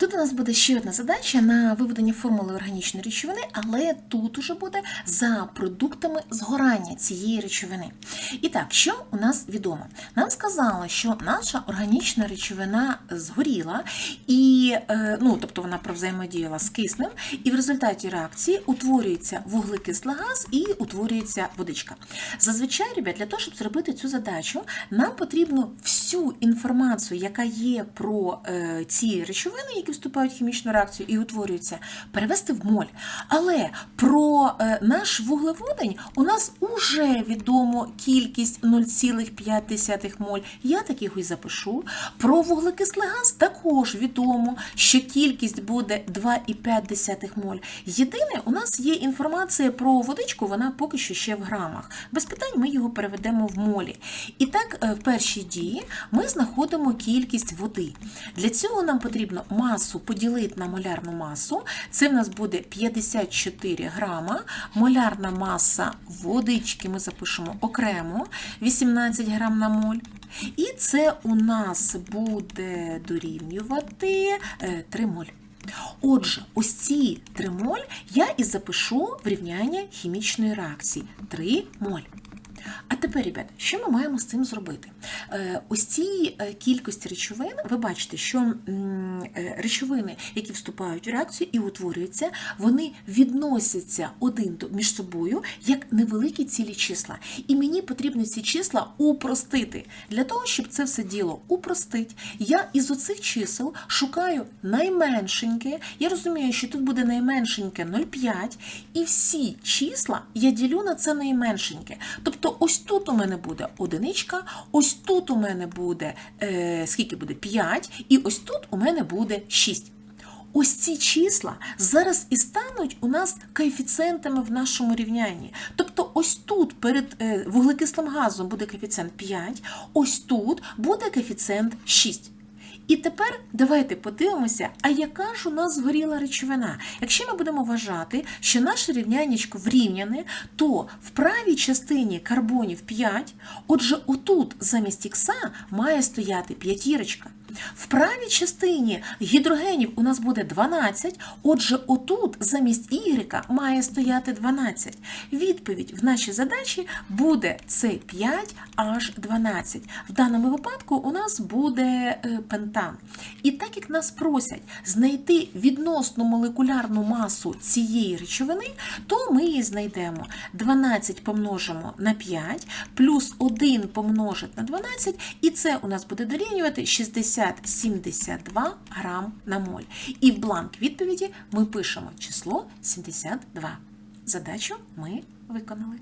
Тут у нас буде ще одна задача на виведення формули органічної речовини, але тут уже буде за продуктами згорання цієї речовини. І так, що у нас відомо? Нам сказали, що наша органічна речовина згоріла, і, е, ну, тобто вона провзаємодіяла з киснем, і в результаті реакції утворюється вуглекислий газ і утворюється водичка. Зазвичай, ребят, для того, щоб зробити цю задачу, нам потрібно всю інформацію, яка є про е, ці речовини, які вступають в хімічну реакцію і утворюються, перевести в моль. Але про е, наш вуглеводень у нас уже відомо кількість 0,5 моль. Я так його і запишу. Про вуглекислий газ також відомо, що кількість буде 2,5 моль. Єдине, у нас є інформація про водичку, вона поки що ще в грамах. Без питань ми його переведемо в молі. І так, е, в першій дії ми знаходимо кількість води. Для цього нам потрібно масу поділити на молярну масу. Це в нас буде 54 грама. Молярна маса водички ми запишемо окремо 18 грам на моль. І це у нас буде дорівнювати е, 3 моль. Отже, ось ці 3 моль я і запишу в рівняння хімічної реакції 3 моль. А тепер, ребят, що ми маємо з цим зробити? Е, Ось ці е, кількості речовин, ви бачите, що речовини, які вступають у реакцію і утворюються, вони відносяться один між собою як невеликі цілі числа. І мені потрібно ці числа упростити. Для того, щоб це все діло упростити, я із оцих чисел шукаю найменшеньке. Я розумію, що тут буде найменшеньке 0,5, і всі числа я ділю на це найменшеньке. Тобто, ось тут у мене буде одиничка, ось тут у мене буде е, скільки буде 5, і ось тут у мене буде 6. Ось ці числа зараз і стануть у нас коефіцієнтами в нашому рівнянні. Тобто, ось тут перед е, вуглекислим газом буде коефіцієнт 5, ось тут буде коефіцієнт 6. І тепер давайте подивимося, а яка ж у нас згоріла речовина. Якщо ми будемо вважати, що наше рівняннячко врівняне, то в правій частині карбонів 5, отже, отут замість ікса має стояти п'ятірочка. В правій частині гідрогенів у нас буде 12, отже, отут замість y має стояти 12. Відповідь в нашій задачі буде С5H12. В даному випадку у нас буде е, пентан. І так як нас просять знайти відносну молекулярну масу цієї речовини, то ми її знайдемо. 12 помножимо на 5, плюс 1 помножить на 12, і це у нас буде дорівнювати 60-72 грам на моль. І в бланк відповіді ми пишемо число 72. Задачу ми виконали.